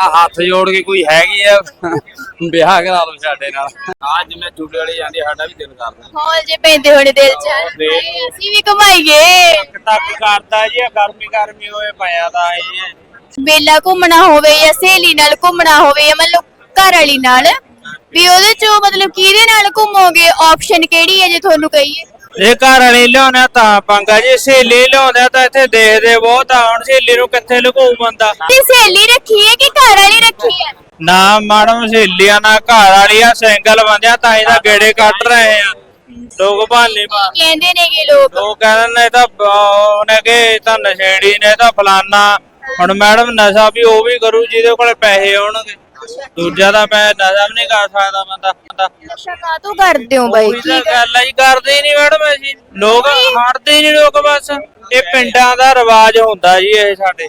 ਆ ਹੱਥ ਜੋੜ ਕੇ ਕੋਈ ਹੈਗੀ ਆ ਵਿਆਹ ਕਰਾ ਲਓ ਸਾਡੇ ਨਾਲ। ਅੱਜ ਮੈਂ ਚੂੜੇ ਵਾਲੇ ਜਾਂਦੀ ਸਾਡਾ ਵੀ ਦਿਲ ਕਰਦਾ। ਹੌਲ ਜੇ ਪੈਂਦੇ ਹੋਣੇ ਦਿਲ 'ਚ। ਹਾਏ, ਅਸੀਂ ਵੀ ਕਮਾਈਏ ਟੱਕ ਕਰਦਾ ਜੀ ਗਰਮੀ ਗਰਮੀ ਹੋਏ ਪਿਆ ਦਾ ਇਹ। ਮੇਲਾ ਘੁੰਮਣਾ ਹੋਵੇ ਜਾਂ ਸਹੇਲੀ ਨਾਲ ਘੁੰਮਣਾ ਹੋਵੇ ਜਾਂ ਮਤਲਬ ਘਰ ਵਾਲੀ ਨਾਲ ਵੀ ਉਹਦੇ 'ਚੋਂ ਮਤਲਬ ਕਿਹਦੇ ਨਾਲ ਘੁੰਮੋਗੇ? ਆਪਸ਼ਨ ਕਿਹੜੀ ਹੈ ਜੇ ਤੁਹਾਨੂੰ ਕਹੀਏ? ਇਹ ਘਰ ਵਾਲੀ ਲਿਆਉਣਾ ਤਾਂ ਪੰਗਾ ਜੀ ਸਹੇਲੀ ਲਿਆਉਂਦਾ ਤਾਂ ਇੱਥੇ ਦੇਖਦੇ ਬਹੁਤ ਆ ਹੁਣ ਸਹੇਲੀ ਨੂੰ ਕਿੱਥੇ ਲੁਕਾਉ ਬੰਦਾ? ਤੇ ਸਹੇਲੀ ਰੱਖੀ ਹੈ ਕਿ ਘਰ ਵਾਲੀ ਰੱਖੀ ਹੈ? ਨਾ ਮੈਡਮ ਸਹੇਲੀਆਂ ਨਾ ਘਰ ਵਾਲੀਆਂ ਸਿੰਗਲ ਬੰਦਿਆਂ ਤਾਂ ਇਹਦਾ ਗੇੜੇ ਕੱਟ ਰਹੇ ਆ। ਲੋਕ ਭਾਲੇ ਪਾ ਕਹਿੰਦੇ ਨੇਗੇ ਲੋਕ? ਲੋਕ ਕਹਿੰਦੇ ਨੇ ਤਾਂ ਉਹਨੇ ਕਿ ਇਹ ਤਾਂ ਨਸ਼ੇੜੀ ਨੇ ਇਹ ਤਾਂ ਫਲਾਨਾ। ਹੁਣ ਮੈਡਮ ਨਸ਼ਾ ਵੀ ਉਹ ਵੀ ਕਰੂ ਜਿਹਦੇ ਕੋਲੇ ਪੈਸੇ ਹੋਣਗੇ। ਦੂਜਾ ਤਾਂ ਮੈਂ ਨਸ਼ਾ ਵੀ ਨਹੀਂ ਕਰ ਸਕਦਾ ਬੰਦਾ ਬੰਦਾ ਨਸ਼ਾ ਕਾਤੋਂ ਕਰਦੇ ਹੋ ਬਾਈ ਉਹੀ ਕੀ ਤਾਂ ਗੱਲ ਆ ਜੀ ਕਰਦੇ ਹੀ ਨਹੀਂ ਮੈਡਮ ਅਸੀਂ। ਲੋਕ ਹਟਦੇ ਹੀ ਨਹੀਂ ਲੋਕ ਬਸ। ਇਹ ਪਿੰਡਾਂ ਦਾ ਰਿਵਾਜ ਹੁੰਦਾ ਜੀ ਇਹ ਸਾਡੇ।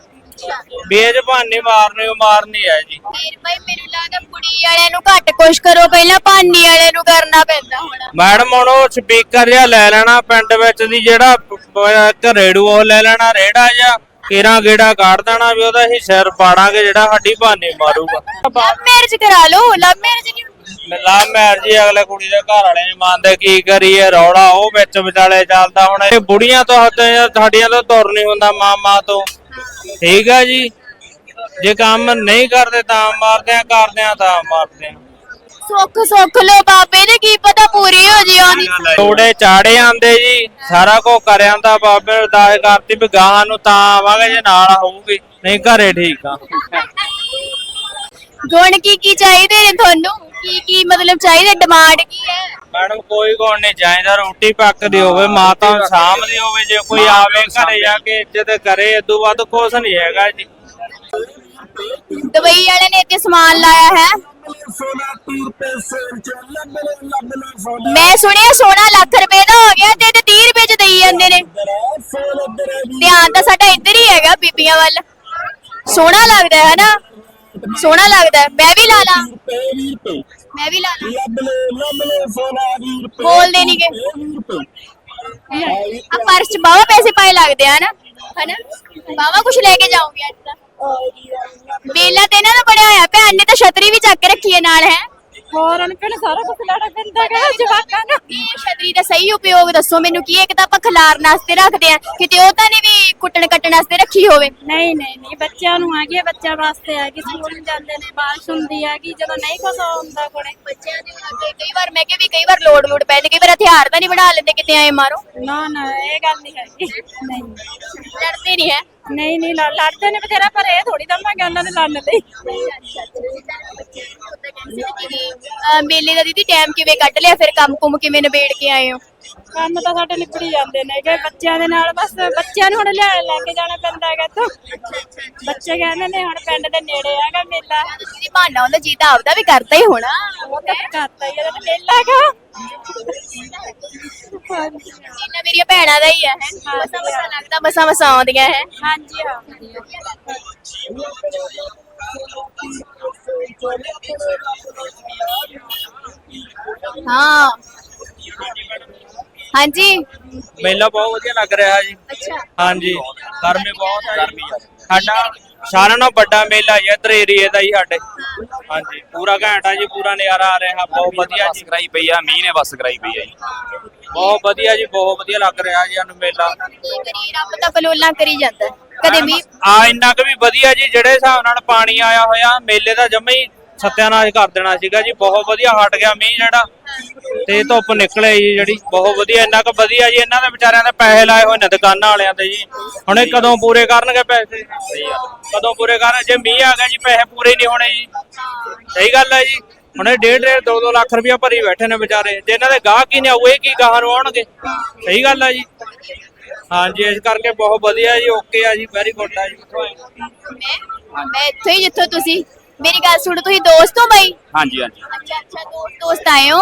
ਬੇਜ ਭਾਨੀ ਮਾਰਨੀ ਉਹ ਮਾਰਨੀ ਹੈ ਜੀ। ਫਿਰ ਬਾਈ ਮੈਨੂੰ ਲੱਗਦਾ ਕੁੜੀ ਵਾਲਿਆਂ ਨੂੰ ਘੱਟ ਕੁਛ ਕਰੋ ਪਹਿਲਾਂ ਪਾਨੀ ਵਾਲਿਆਂ ਨੂੰ ਕਰਨਾ ਪੈਂਦਾ ਹੁਣ। ਮੈਡਮ ਹੁਣ ਉਹ ਸਪੀਕਰ ਜਿਹਾ ਲੈ ਲੈਣਾ ਪਿੰਡ ਵਿੱਚ ਦੀ ਜਿਹੜਾ ਪ- ਪ- ਘਰੇੜੂ ਉਹ ਲੈ ਲੈਣਾ ਰੇੜਾ ਜਾਂ ਕੇਰਾ ਗੇੜਾ ਕੱਢ ਦੇਣਾ ਵੀ ਉਹਦਾ ਅਸੀਂ ਸਿਰ ਪਾੜਾਂਗੇ ਜਿਹੜਾ ਸਾਡੀ ਭਾਨੀ ਮਾਰੂਗਾ। ਲਵ ਮੈਰਿਜ ਕਰਾ ਲਓ ਲਵ ਮੈਰਿਜ ਨਹੀਂ ਲਾ ਮੈਰਜੀ ਅਗਲੇ ਕੁੜੀ ਦੇ ਘਰ ਵਾਲੇ ਨਹੀਂ ਮੰਨਦੇ ਕੀ ਕਰੀਏ ਰੌਲਾ ਉਹ ਵਿੱਚ ਵਿਚਾਲੇ ਚੱਲਦਾ ਹੁਣ। ਇਹ ਬੁੜੀਆਂ ਤੋਂ ਹੱਥੇ ਸਾਡੀਆਂ ਤੋਂ ਤੁਰ ਨਹੀਂ ਹੁੰਦਾ ਮਾਮਾ ਤੋਂ। ਠੀਕ ਆ ਜੀ? ਜੇ ਕੰਮ ਨਹੀਂ ਕਰਦੇ ਤਾਂ ਮਾਰਦੇ ਆ ਕਰਦੇ ਆ ਤਾਂ ਮਾਰਦੇ ਆ। ਸੁੱਖ ਸੁੱਖ ਲੋ ਬਾਬੇ ਦੇ ਕੀ ਪਤਾ ਪੂਰੀ ਹੋ ਜੀ ਉਹਦੀ। ਤੋੜੇ ਚਾੜੇ ਆਂਦੇ ਜੀ ਸਾਰਾ ਕੁਝ ਕਰ ਆਂਦਾ ਬਾਬੇ ਨੂੰ ਅਰਦਾਸ ਕਰਤੀ ਵੀ ਗਾਹਾਂ ਨੂੰ ਤਾਂ ਆਵਾਂਗੇ ਜੇ ਨਾਲ ਹੋਊਗੀ ਨਹੀਂ ਘਰੇ ਠੀਕ ਆ। ਗੁਣ ਕੀ ਕੀ ਚਾਹੀਦੇ ਨੇ ਤੁਹਾਨੂੰ? ਕੀ ਕੀ ਮਤਲਬ ਚਾਹੀਦੇ? ਡਿਮਾਂਡ ਕੀ ਹੈ? ਮੈਡਮ ਕੋਈ ਕੋਣ ਨਹੀਂ ਚਾਹੀਦਾ ਰੋਟੀ ਪੱਕਦੀ ਹੋਵੇ ਮਾਤਾ ਨੂੰ ਸਾਂਭਦੀ ਹੋਵੇ ਜੇ ਕੋਈ ਆਵੇ ਘਰੇ ਜਾ ਕੇ ਇੱਜ਼ਤ ਕਰੇ ਇਦੋਂ ਵੱਧ ਕੁਛ ਨਹੀਂ ਹੈਗਾ ਜੀ। ਦੁਬਈ ਵਾਲੇ ਨੇ ਇੱਥੇ ਸਮਾਨ ਲਾਇਆ ਹੈ। ਮੈਂ ਸੁਣਿਆ ਸੋਨਾ ਲੱਖ ਰੁਪਏ ਦਾ ਹੋ ਗਿਆ ਤੇ ਤੇ 30 ਰੁਪਏ ਚ ਦੇਈ ਜਾਂਦੇ ਨੇ। ਧਿਆਨ ਤਾਂ ਸਾਡਾ ਇੱਧਰ ਹੀ ਹੈਗਾ ਬੀਬੀਆਂ ਵੱਲ। ਸੋਹਣਾ ਲੱਗਦਾ ਹੈ ਨਾ ਸੋਹਣਾ ਲੱਗਦਾ ਹੈ। ਮੈਂ ਵੀ ਲਾ ਲਾਂ। ਮੈਂ ਵੀ ਲਾ ਲਾਂ। ਬੋਲਦੇ ਨੀ ਗੇ। ਆ ਪਰਸ ਚ ਬਾਵਾ ਪੈਸੇ ਪਾਏ ਲੱਗਦੇ ਆ ਨਾ ਹਨਾ? ਬਾਵਾ ਕੁਝ ਲੈ ਕੇ ਜਾਓਗੇ ਅੱਜ ਤਾਂ। ਮੇਲਾ ਤੇ ਇਹਨਾਂ ਬਣਿਆ ਹੋਇਆ। ਭੈਣ ਨੇ ਤਾਂ ਛਤਰੀ ਵੀ ਚੱਕ ਕੇ ਰੱਖੀ ਹੈ ਨਾਲ ਹੈ। ਹੋਰ ਅਨਪਣ ਸਾਰਾ ਕੁਝ ਲੈਣਾ ਪੈਂਦਾ ਹੈ ਜਵਾਕਾਂ ਨੂੰ ਇਹ ਛਤਰੀ ਦਾ ਸਹੀ ਉਪਯੋਗ ਦੱਸੋ ਮੈਨੂੰ ਕੀ ਇੱਕ ਤਾਂ ਆਪਾਂ ਖਿਲਾਰਨ ਵਾਸਤੇ ਰੱਖਦੇ ਆ ਕਿਤੇ ਉਹ ਤਾਂ ਨਹੀਂ ਵੀ ਕੁੱਟਣ ਕੱਟਣ ਵਾਸਤੇ ਰੱਖੀ ਹੋਵੇ। ਨਹੀਂ ਨਹੀਂ ਨਹੀਂ ਬੱਚਿਆਂ ਨੂੰ ਆ ਗਿਆ ਬੱਚਿਆਂ ਵਾਸਤੇ ਆ ਕਿ ਸਕੂਲ ਜਾਂਦੇ ਨੇ ਬਾਰਿਸ਼ ਹੁੰਦੀ ਆ ਕਿ ਜਦੋਂ ਨਹੀਂ ਕੁਛ ਹੁੰਦਾ ਕੋਲੇ। ਬੱਚਿਆਂ ਦੇ ਅੱਗੇ ਕਈ ਵਾਰ ਮੈਂ ਕਿ ਵੀ ਕਈ ਵਾਰ ਲੋਡ ਲੋਡ ਪੈਂਦੀ ਕਈ ਵਾਰ ਹਥਿਆਰ ਤਾਂ ਨਹੀਂ ਬਣਾ ਲੈਂਦੇ ਕਿਤੇ ਐ ਮਾਰੋ। ਨਾ ਨਾ ਇਹ ਗੱਲ ਨਹੀਂ ਹੈਗੀ। ਨਹੀਂ ਲੜਦੇ ਨਹੀਂ ਹੈ। ਨਹੀਂ ਨਹੀਂ ਲੜ- ਲੜਦੇ ਨੇ ਬਥੇਰਾ, ਪਰ ਇਹ ਥੋੜੀ ਦਮਾਂਗੇ ਉਹਨਾਂ ਦੇ ਲੜਨ ਲਈ। ਅਹ ਮੇਲੇ ਦਾ ਦੀਦੀ ਟਾਈਮ ਕਿਵੇਂ ਕੱਢ ਲਿਆ, ਫਿਰ ਕੰਮ ਕੁਮ ਕਿਵੇਂ ਨਿਬੇੜ ਕੇ ਆਏ ਹੋ? ਕੰਮ ਤਾਂ ਸਾਡੇ ਨਿਕੜੀ ਜਾਂਦੇ ਨੇ ਕਿ ਬੱਚਿਆਂ ਦੇ ਨਾਲ ਬਸ ਬੱਚਿਆਂ ਨੂੰ ਹੁਣ ਲਿਆ ਲੈ ਕੇ ਜਾਣਾ ਪੈਂਦਾ ਹੈਗਾ ਤੋਂ ਬੱਚੇ ਕਹਿੰਦੇ ਨੇ ਹੁਣ ਪਿੰਡ ਦੇ ਨੇੜੇ ਹੈਗਾ ਮੇਲਾ। ਦੀਦੀ ਬਹਾਨਾ ਹੁੰਦਾ ਜੀ ਤਾਂ ਆਪਦਾ ਵੀ ਕਰਦਾ ਹੀ ਹੋਣਾ। ਉਹ ਤਾਂ ਕਰਤਾ ਹੀ ਇਹਦਾ ਤਾਂ ਮੇਲਾ ਹੈਗਾ। ਇਹਨਾਂ ਮੇਰੀਆਂ ਭੈਣਾਂ ਦਾ ਹੀ ਹੈ। ਮਸਾ ਮਸਾ ਲੱਗਦਾ ਮਸਾ ਮਸਾ ਆਉਂਦੀਆਂ ਹੈ। ਹਾਂਜੀ ਹਾਂ। ਹਾਂ। ਹਾਂਜੀ। ਮੇਲਾ ਬਹੁਤ ਵਧੀਆ ਲੱਗ ਰਿਹਾ ਜੀ। ਅੱਛਾ। ਹਾਂਜੀ। ਗਰਮੀ ਬਹੁਤ ਹੈ ਗਰਮੀ ਸਾਡਾ ਸਾਰਿਆਂ ਨਾਲੋਂ ਵੱਡਾ ਮੇਲਾ ਜੀ ਇੱਧਰ ਏਰੀਏ ਦਾ ਹੀ ਸਾਡੇ। ਹਾਂਜੀ। ਪੂਰਾ ਘੰਟਾ ਜੀ ਪੂਰਾ ਨਜ਼ਾਰਾ ਆ ਰਿਹਾ। ਬਹੁਤ ਵਧੀਆ ਜੀ। ਕਰਾਈ ਪਈ ਆ ਮੀਂਹ ਨੇ ਬੱਸ ਕਰਾਈ ਪਈ ਆ ਜੀ। ਬਹੁਤ ਵਧੀਆ ਜੀ ਬਹੁਤ ਵਧੀਆ ਲੱਗ ਰਿਹਾ ਜੀ ਸਾਨੂੰ ਮੇਲਾ। ਕੀ ਕਰੀ ਰੱਬ ਤਾਂ ਕਲੋਲਾਂ ਕਰੀ ਜਾਂਦਾ। ਹੈ। ਕਦੇ ਵੀ ਆ ਇੰਨਾ ਕੁ ਵੀ ਵਧੀਆ ਜੀ ਜਿਹੜੇ ਹਿਸਾਬ ਨਾਲ ਪਾਣੀ ਆਇਆ ਹੋਇਆ ਮੇਲੇ ਦਾ ਜਮੇ ਹੀ ਸਤਿਆਨਾਸ਼ ਕਰ ਦੇਣਾ ਸੀਗਾ ਜੀ, ਬਹੁਤ ਵਧੀਆ ਹਟ ਗਿਆ ਮੀਂਹ ਜਿਹੜਾ। ਤੇ ਧੁੱਪ ਨਿਕਲੇ ਜੀ ਜਿਹੜੀ, ਬਹੁਤ ਵਧੀਆ, ਇੰਨਾ ਕੁ ਵਧੀਆ ਜੀ, ਇਹਨਾਂ ਦੇ ਵਿਚਾਰਿਆਂ ਦੇ ਪੈਸੇ ਲਾਏ ਹੋਏ ਨੇ ਦੁਕਾਨਾਂ ਵਾਲਿਆਂ ਤੇ ਜੀ। ਹੁਣ ਇਹ ਕਦੋਂ ਪੂਰੇ ਕਰਨਗੇ ਪੈਸੇ? ਕਦੋਂ ਪੂਰੇ ਕਰਨ ਜੇ ਮੀਂਹ ਆ ਗਿਆ ਜੀ, ਪੈਸੇ ਪੂਰੇ ਨਹੀਂ ਹੋਣੇ ਜੀ। ਸਹੀ ਗੱਲ ਹੈ ਜੀ। ਹੁਣ ਇਹ ਡੇਢ ਡੇਢ 2 2 ਲੱਖ ਰੁਪਇਆ ਭਰੀ ਬੈਠੇ ਨੇ ਵਿਚਾਰੇ। ਜੇ ਇਹਨਾਂ ਦੇ ਗਾਹਕ ਹੀ ਨਹੀਂ ਆਉ ਕੀ ਗਾਹਾਂ ਨੂੰ ਆਉਣਗੇ ਸਹੀ ਗੱਲ ਹੈ ਜੀ। ਹਾਂਜੀ, ਇਸ ਕਰਕੇ ਬਹੁਤ ਵਧੀਆ ਜੀ, ਓਕੇ ਆ ਜੀ ਵੈਰੀ ਗੁੱਡ ਆ ਜੀ। ਮੈਂ ਇੱਥੇ ਹੀ ਜਿੱਥੋਂ ਤੁਸੀਂ ਮੇਰੀ ਗੱਲ ਸੁਣੋ ਤੁਸੀਂ ਦੋਸਤ ਹੋ ਬਾਈ? ਹਾਂਜੀ ਹਾਂਜੀ। ਅੱਛਾ ਅੱਛਾ ਦੋਸਤ ਦੋਸਤ ਆਏ ਹੋ?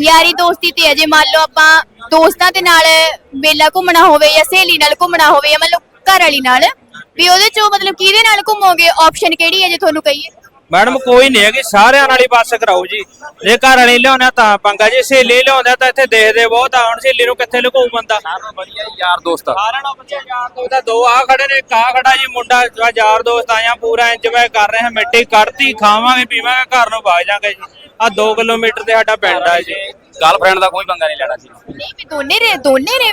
ਯਾਰੀ ਦੋਸਤੀ ਤੇ ਹੈ ਜੇ ਮੰਨ ਲਓ ਆਪਾਂ ਦੋਸਤਾਂ ਦੇ ਨਾਲ ਮੇਲਾ ਘੁੰਮਣਾ ਹੋਵੇ ਜਾਂ ਸਹੇਲੀ ਨਾਲ ਘੁੰਮਣਾ ਹੋਵੇ ਜਾਂ ਮਤਲਬ ਘਰ ਵਾਲੀ ਨਾਲ ਵੀ ਉਹਦੇ ਚੋਂ ਮਤਲਬ ਕਿਹਦੇ ਨਾਲ ਘੁੰਮੋਗੇ? ਆਪਸ਼ਨ ਕਿਹੜੀ ਹੈ ਜੇ ਤੁਹਾਨੂੰ ਕਹੀਏ? ਮੈਡਮ ਕੋਈ ਨਹੀਂ ਹੈਗੀ ਸਾਰਿਆਂ ਨਾਲ ਹੀ ਬੱਸ ਕਰਾਓ ਜੀ। ਜੇ ਘਰ ਵਾਲੀ ਲਿਆਉਣਾ ਤਾਂ ਪੰਗਾ ਜੀ ਸਹੇਲੀ ਲਿਆਉਂਦਾ ਤਾਂ ਇੱਥੇ ਦੇਖਦੇ ਬਹੁਤ ਆ ਹੁਣ ਸਹੇਲੀ ਨੂੰ ਕਿੱਥੇ ਲੁਕਾਉ ਬੰਦਾ? ਵਧੀਆ ਯਾਰ ਦੋਸਤ ਸਾਰਿਆਂ ਨਾਲ ਬੱਚੇ ਯਾਰ ਦੋਸਤ ਆ, ਦੋ ਆ ਖੜੇ ਨੇ ਇੱਕ ਆ ਖੜਾ ਜੀ ਮੁੰਡਾ ਯਾਰ ਦੋਸਤ ਆਇਆ ਪੂਰਾ ਇੰਜੋਏ ਕਰ ਰਹੇ ਹਾਂ ਮਿੱਟੀ ਕੱਢਤੀ ਖਾਵਾਂਗੇ ਪੀਵਾਂਗੇ ਘਰ ਨੂੰ ਭਾਗ ਜਾਾਂਗੇ ਜੀ। ਆ 2 ਕਿਲੋਮੀਟਰ ਤੇ ਸਾਡਾ ਪਿੰਡ ਆ ਜੀ। ਗਰਲਫ੍ਰੈਂਡ ਦਾ ਕੋਈ ਪੰਗਾ ਨਹੀਂ ਲੈਣਾ ਸੀ ਨਹੀਂ ਵੀ ਦੋਨੇ ਰੇ ਦੋਨੇ ਰੇ।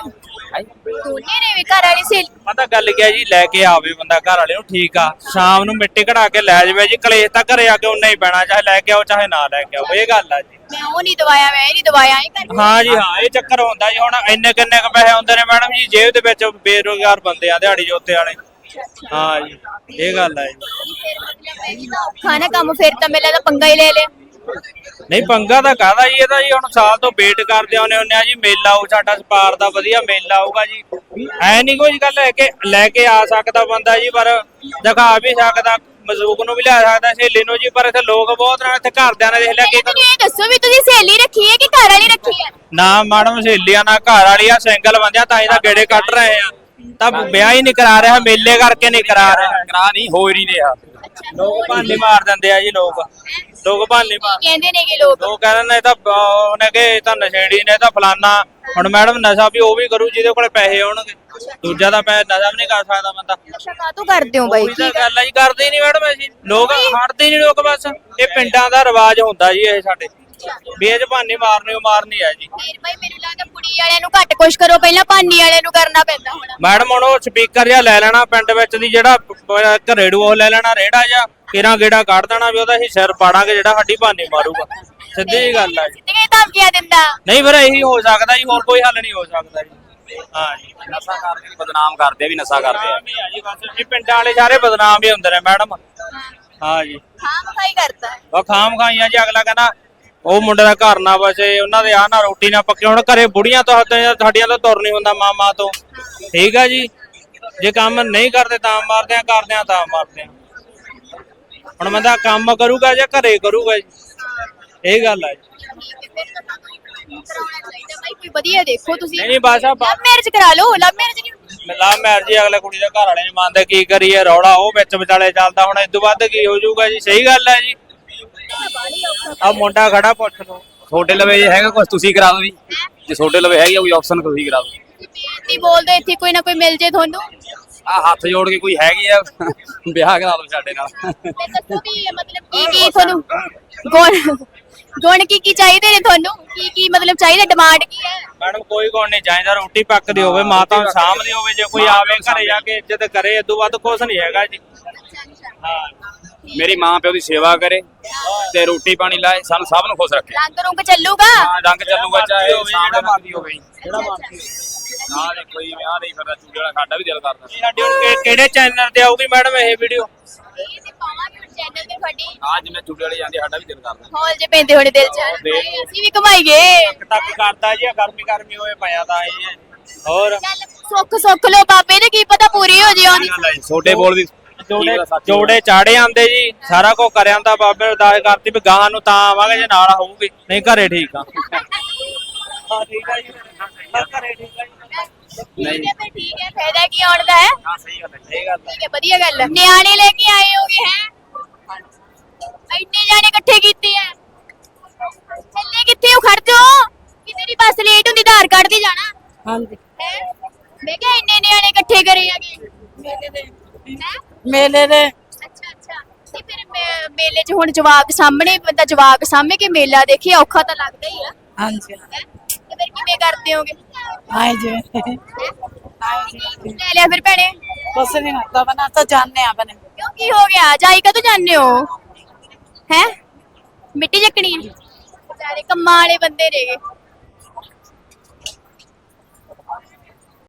ਦੋਨੇ ਰੇ ਵੀ ਘਰ ਵਾਲੀ ਸਹੇਲੀ ਪਤਾ ਗੱਲ ਕੀ ਹੈ ਜੀ ਲੈ ਕੇ ਆਵੇ ਬੰਦਾ ਘਰ ਵਾਲੇ ਨੂੰ ਠੀਕ ਆ। ਸ਼ਾਮ ਨੂੰ ਮਿੱਟੀ ਕਢਾ ਕੇ ਲੈ ਜਾਵੇ ਜੀ ਕਲੇਸ਼ ਤਾਂ ਘਰੇ ਆ ਕੇ ਉਨਾ ਹੀ ਪੈਣਾ ਚਾਹੇ ਲੈ ਕੇ ਆਓ ਚਾਹੇ ਨਾ ਲੈ ਕੇ ਆਓ ਇਹ ਗੱਲ ਆ ਜੀ। ਮੈਂ ਉਹ ਨਹੀਂ ਦਵਾਇਆ ਮੈਂ ਇਹ ਨਹੀਂ ਦਵਾਇਆ ਇਹ ਕਰ ਹਾਂ ਜੀ ਹਾਂ ਇਹ ਚੱਕਰ ਹੁੰਦਾ ਜੀ ਹੁਣ ਇੰਨੇ ਕਿੰਨੇ ਕ ਪੈਸੇ ਆਉਂਦੇ ਨੇ ਮੈਡਮ ਜੀ ਜੇਬ ਦੇ ਵਿੱਚ ਬੇਰੋਜ਼ਗਾਰ ਬੰਦੇ ਆ ਦਿਹਾੜੀ ਜੋਤੇ ਵਾਲੇ। ਹਾਂ ਜੀ ਇਹ ਗੱਲ ਆ ਜੀ। ਖਾਣਾ ਕੰਮ ਫਿਰ ਤਾਂ ਮੇਲਾ ਦਾ ਪੰਗਾ ਹੀ ਲੈ ਲਿਆ ਨਹੀਂ ਪੰਗਾ ਤਾਂ ਕਾਹਦਾ ਜੀ? ਇਹ ਤਾਂ ਜੀ ਹੁਣ ਸਾਲ ਤੋਂ ਵੇਟ ਕਰਦੇ ਆਉਨੇ ਹੁੰਨੇ ਆ ਜੀ। ਮੇਲਾ ਆਊ ਸਾਡਾ ਸਪਾਰ ਦਾ ਵਧੀਆ ਮੇਲਾ ਆਊਗਾ ਜੀ। ਐ ਨਹੀਂ ਕੋਈ ਗੱਲ ਹੈ ਕਿ ਲੈ ਕੇ ਆ ਸਕਦਾ ਬੰਦਾ ਜੀ ਪਰ ਦਿਖਾ ਵੀ ਸਕਦਾ ਮਜ਼ੂਕ ਨੂੰ ਵੀ ਲਿਆ ਸਕਦਾ ਸਹੇਲੀ ਨੂੰ ਜੀ ਪਰ ਇੱਥੇ ਲੋਕ ਬਹੁਤ ਨੇ ਇੱਥੇ ਘਰਦਿਆਂ ਨੇ ਦੇਖ ਲਿਆ ਕਿ ਮੈਨੂੰ ਇਹ ਦੱਸੋ ਵੀ ਤੁਸੀਂ ਸਹੇਲੀ ਰੱਖੀ ਹੈ ਕਿ ਘਰ ਵਾਲੀ ਰੱਖੀ ਹੈ? ਨਾ ਮੈਡਮ ਸਹੇਲੀਆਂ ਨਾ ਘਰ ਵਾਲੀਆਂ ਸਿੰਗਲ ਬੰਦਿਆਂ ਤਾਂ ਤਾਂ ਗੇੜੇ ਕੱਢ ਰਹੇ ਆ। ਤਾਂ ਵਿਆਹ ਹੀ ਨਹੀਂ ਕਰਾ ਰਿਹਾ ਮੇਲੇ ਕਰਕੇ ਨਹੀਂ ਕਰਾ ਰਿਹਾ। ਕਰਾ ਨਹੀਂ ਹੋ ਹੀ ਨਹੀਂ ਰਿਹਾ। ਲੋਕ ਭਾਨੀ ਮਾਰ ਦਿੰਦੇ ਆ ਜੀ ਲੋਕ। ਲੋਕ ਭਾਨੀ ਮਾਰ ਕਹਿੰਦੇ ਨੇ ਕਿ ਲੋਕ ਲੋਕ ਕਹਿੰਦੇ ਨੇ ਇਹ ਤਾਂ ਬ- ਉਹਨੇ ਕਿ ਇਹ ਤਾਂ ਨਸ਼ੇੜੀ ਨੇ ਇਹ ਤਾਂ ਫਲਾਨਾ। ਹੁਣ ਮੈਡਮ ਨਸ਼ਾ ਵੀ ਉਹ ਵੀ ਕਰੂ ਜਿਹਦੇ ਕੋਲੇ ਪੈਸੇ ਹੋਣਗੇ। ਦੂਜਾ ਤਾਂ ਪੈ ਨਸ਼ਾ ਵੀ ਨਹੀਂ ਕਰ ਸਕਦਾ ਬੰਦਾ। ਨਸ਼ਾ ਕਾਤੋਂ ਕਰਦੇ ਹੋ ਬਾਈ? ਉਹੀ ਤਾਂ ਗੱਲ ਆ ਜੀ ਕਰਦੇ ਹੀ ਨਹੀਂ ਮੈਡਮ ਅਸੀਂ। ਲੋਕ ਹਟਦੇ ਹੀ ਨਹੀਂ ਲੋਕ ਬਸ। ਇਹ ਪਿੰਡਾਂ ਦਾ ਰਿਵਾਜ ਹੁੰਦਾ ਜੀ ਇਹ ਸਾਡੇ। ਵੀ ਇਹ 'ਚ ਭਾਨੀ ਮਾਰਨੀ ਉਹ ਮਾਰਨੀ ਆ ਜੀ। ਨਹੀਂ ਭਾਈ ਮੈਨੂੰ ਲੱਗਦਾ ਕੁੜੀ ਵਾਲਿਆਂ ਨੂੰ ਘੱਟ ਕੁਛ ਕਰੋ ਪਹਿਲਾਂ ਭਾਨੀ ਵਾਲਿਆਂ ਨੂੰ ਕਰਨਾ ਪੈਂਦਾ ਹੁਣ। ਮੈਡਮ ਹੁਣ ਉਹ ਸਪੀਕਰ ਜਿਹਾ ਲੈ ਲੈਣਾ ਪਿੰਡ ਵਿੱਚ ਦੀ ਜਿਹੜਾ ਪ- ਘਰੇੜੂ ਉਹ ਲੈ ਲੈਣਾ ਰੇੜਾ ਜਾਂ ਕਿਰਾਂ ਗੇੜਾ ਕੱਢ ਦੇਣਾ ਵੀ ਉਹਦਾ ਅਸੀਂ ਸਿਰ ਪਾੜਾਂਗੇ ਜਿਹੜਾ ਸਾਡੀ ਭਾਨੀ ਮਾਰੂਗਾ। ਸਿੱਧੀ ਜੀ ਗੱਲ ਆ ਜੀ। ਸਿੱਧੀਆਂ ਧਮਕੀਆਂ ਦਿੰਦਾ। ਨਹੀਂ ਫਿਰ ਇਹੀ ਹੋ ਸਕਦਾ ਜੀ ਹੋਰ ਕੋਈ ਹੱਲ ਨਹੀਂ ਹੋ ਸਕਦਾ ਜੀ। ਹਾਂ ਜੀ। ਨਸ਼ਾ ਕਰਦੇ ਨੇ ਬਦਨਾਮ ਕਰਦੇ ਆ ਵੀ ਨਸ਼ਾ ਕਰਦੇ ਆ। ਹੀ ਜੀ ਬਸ ਪਿੰਡਾਂ ਵਾਲੇ ਸਾਰੇ ਬਦਨਾਮ ਹੀ ਹੁੰਦੇ ਨੇ ਮੈਡਮ। ਹਾਂ ਜੀ। ਹਾਂ ਮਖਾਈ ਕਰਦਾ। ਹੈ। ਉਹ ਖਾਮ ਖਾਈਆਂ ਜੀ ਅਗਲਾ ਕਹਿੰਦਾ ਉਹ ਮੁੰਡੇ ਦਾ ਘਰ ਨਾ ਬਚੇ ਉਹਨਾਂ ਦੇ ਆ ਨਾ ਰੋਟੀ ਨਾ ਪੱਕੇ ਹੁਣ ਘਰੇ ਬੁੜੀਆਂ ਤੋਂ ਸਾਡੀਆਂ ਤੋਂ ਤੁਰ ਨਹੀਂ ਹੁੰਦਾ ਮਾਮਾ ਤੋਂ। ਠੀਕ ਆ ਜੀ। ਜੇ ਕੰਮ ਨਹੀਂ ਕਰਦੇ ਤਾਂ ਮਾਰਦੇ ਆ ਕਰਦੇ ਆ ਤਾਂ ਮਾਰਦੇ ਆ। ਹੁਣ ਬੰਦਾ ਕੰਮ ਕਰੂਗਾ ਜਾਂ ਘਰੇ ਕਰੂਗਾ ਜੀ? ਇਹ ਗੱਲ ਆ ਜੀ। ਕਰਾਉਣਾ ਚਾਹੀਦਾ ਭਾਈ ਕੋਈ ਵਧੀਆ ਦੇਖੋ ਤੁਸੀਂ ਨਹੀਂ ਨਹੀਂ ਬਸ ਆ ਲਵ ਮੈਰਿਜ ਕਰਾ ਲਓ ਲਵ ਮੈਰਿਜ ਨਹੀਂ ਮਿਲਾ ਮੈਰਜੀ ਅਗਲੇ ਕੁੜੀ ਦੇ ਘਰ ਵਾਲੇ ਨਹੀਂ ਮੰਨਦੇ ਕੀ ਕਰੀਏ ਰੌਲਾ ਉਹ ਵਿੱਚ ਵਿਚਾਲੇ ਚੱਲਦਾ ਹੁਣ ਇਸ ਤੋਂ ਵੱਧ ਕੀ ਹੋ ਜਾਊਗਾ ਜੀ? ਸਹੀ ਗੱਲ ਹੈ ਜੀ। ਆ ਮੁੰਡਾ ਖੜਾ ਪੁੱਛ ਲਓ। ਤੁਹਾਡੇ ਲਵੇ ਜੇ ਹੈਗਾ ਕੁਝ ਤੁਸੀਂ ਕਰਾ ਦਿਓ ਜੀ। ਜੇ ਤੁਹਾਡੇ ਲਵੇ ਹੈਗੀ ਆ ਕੋਈ ਆਪਸ਼ਨ ਤੁਸੀਂ ਕਰਾ ਦਿਓ ਬੇਇੱਜ਼ਤੀ ਬੋਲਦੇ ਇੱਥੇ ਕੋਈ ਨਾ ਕੋਈ ਮਿਲ ਜੇ ਤੁਹਾਨੂੰ। ਆ ਹੱਥ ਜੋੜ ਕੇ ਕੋਈ ਹੈਗੀ ਆ ਵਿਆਹ ਕਰਾ ਦਿਓ ਸਾਡੇ ਨਾਲ। ਤੇ ਦੱਸੋ ਵੀ ਮਤਲਬ ਕੀ ਕੀ ਤੁਹਾਨੂੰ ਗੁਣ ਗੁਣ ਕੀ ਕੀ ਚਾਹੀਦੇ ਨੇ ਤੁਹਾਨੂੰ? ਕੀ ਕੀ ਮਤਲਬ ਚਾਹੀਦਾ ਡਿਮਾਂਡ ਕੀ ਹੈ? ਮੈਡਮ ਕੋਈ ਕੋਣ ਨਹੀਂ ਚਾਹੀਦਾ ਰੋਟੀ ਪੱਕਦੀ ਹੋਵੇ ਮਾਤਾ ਨੂੰ ਸਾਂਭਦੀ ਹੋਵੇ ਜੇ ਕੋਈ ਆਵੇ ਘਰੇ ਜਾ ਕੇ ਇੱਜ਼ਤ ਕਰੇ ਇਸ ਤੋਂ ਵੱਧ ਕੁਝ ਨਹੀਂ ਹੈਗਾ ਜੀ। ਹਾਂ। ਮੇਰੀ ਮਾਂ ਪਿਓ ਦੀ ਸੇਵਾ ਕਰੇ ਤੇ ਰੋਟੀ ਪਾਣੀ ਲਾਏ ਸਾਨੂੰ ਸਭ ਨੂੰ ਖੁਸ਼ ਰੱਖੇ। ਰੰਗ ਰੁੰਗ ਚੱਲੂਗਾ? ਹਾਂ ਰੰਗ ਚੱਲੂਗਾ ਚਾਹੇ ਹੋਵੇ, ਸਾਂਭ ਜਿਹੜਾ ਮਰਦੀ ਹੋਵੇ। ਜਿਹੜਾ ਮਰਦੀ ਆ ਦੇ ਕੋਈ ਵਿਆਹ ਨਹੀਂ ਫਿਰਦਾ ਚੂੜੇ ਵਾਲਾ ਸਾਡਾ ਵੀ ਦਿਲ ਕਰਦਾ। ਸਾਡੀ ਹੁਣ ਕਿ- ਕਿਹੜੇ ਚੈਨਲ ਤੇ ਆਊਗੀ ਮੈਡਮ ਇਹ ਵੀਡੀਓ ਇਹ ਤੇ ਪਾਵਾਂਗੇ ਹੁਣ ਚੈਨਲ ਤੇ ਤੁਹਾਡੀ। ਅੱਜ ਮੈਂ ਚੂੜੇ ਵਾਲੇ ਜਾਂਦੇ ਸਾਡਾ ਵੀ ਦਿਲ ਕਰਦਾ। ਹੌਲ ਜੇ ਪੈਂਦੇ ਹੋਣੇ ਦਿਲ ਚ ਦੇ- ਹਾਏ, ਅਸੀਂ ਵੀ ਕਮਾਈਏ ਤੱਕ ਕਰਦਾ ਜੀ ਆਹ ਗਰਮੀ ਗਰਮੀ ਹੋਏ ਪਿਆ ਤਾਂ ਇਹ। ਹੈ। ਹੋਰ? ਚੱਲ ਸੁੱਖ ਸੁੱਖ ਲੋ ਬਾਬੇ ਦੇ ਕੀ ਪਤਾ ਪੂਰੀ ਹੋ ਜੇ ਉਹਦੀ ਛੋਟੇ ਬੋਲ ਵੀ ਜੋੜੇ ਜੋੜੇ ਚਾੜੇ ਆਂਦੇ ਜੀ ਸਾਰਾ ਕੁਝ ਕਰਿਆ ਤਾਂ ਬਾਬੇ ਨੇ ਅਰਦਾਸ ਕਰਤੀ ਵੀ ਗਾਹਾਂ ਨੂੰ ਤਾਂ ਆਵਾਂਗੇ ਜੇ ਨਾਲ ਹੋਊਗੀ ਨਹੀਂ ਘਰੇ ਠੀਕ ਆ। ਹਾਂ ਠੀਕ ਆ ਜੀ ਘਰੇ ਠੀਕ ਆ ਜੀ ਠੀਕ ਹੈ ਫਿਰ ਠੀਕ ਹੈ ਫਾਇਦਾ ਕੀ ਆਉਣ ਦਾ ਹੈ? ਹਾਂ ਸਹੀ ਗੱਲ ਹੈ ਸਹੀ ਗੱਲ ਠੀਕ ਹੈ ਵਧੀਆ ਗੱਲ ਹੈ। ਨਿਆਣੇ ਲੈ ਕੇ ਆਏ ਹੋਗੇ ਹੈ? ਇੰਨੇ ਜਾਣੇ ਇਕੱਠੇ ਕੀਤੇ ਆ। ਚੱਲੇ ਕਿੱਥੇ ਹੋ? ਖੜ ਜਾਓ। ਕਿ ਤੇਰੀ ਬੱਸ ਲੇਟ ਹੁੰਦੀ ਆਧਾਰ ਕਾਰਡ ਤੇ ਜਾਣਾ। ਹਾਂਜੀ। ਹੈ? ਮੈਂ ਕਿਹਾ ਇੰਨੇ ਨਿਆਣੇ ਇਕੱਠੇ ਕਰੇ ਆਗੇ ਮੇਲੇ ਦੇ। ਹੈ? ਮੇਲੇ ਦੇ। ਅੱਛਾ ਅੱਛਾ। ਤੇ ਫਿਰ ਮੇਲੇ 'ਚ ਹੁਣ ਜਵਾਕ ਸਾਹਮਣੇ ਬੰਦਾ ਜਵਾਕ ਸਾਹਮਣੇ ਕੇ ਮੇਲਾ ਦੇਖੇ ਔਖਾ ਤਾਂ ਲੱਗਦਾ ਹੀ ਆ। ਹਾਂਜੀ। ਫਿਰ ਕਿਵੇਂ ਕਰਦੇ ਹੋਗੇ? ਆਏ ਜੀ। ਲੈ ਲਿਆ ਫਿਰ ਭੈਣੇ। ਕੁਛ ਨਹੀਂ ਹੁੰਦਾ ਬਣਾ ਤਾਂ ਜਾਣਦੇ ਆ ਬਨੇ ਕਿਉਂ ਕੀ ਹੋ ਗਿਆ? ਜਾਈ ਕਦੋਂ ਜਾਂਦੇ ਹੋ? ਹੈ? ਮਿੱਟੀ ਚੱਕਣੀ ਹੈ ਵਿਚਾਰੇ ਕੰਮਾਂ ਵਾਲੇ ਬੰਦੇ ਨੇਗੇ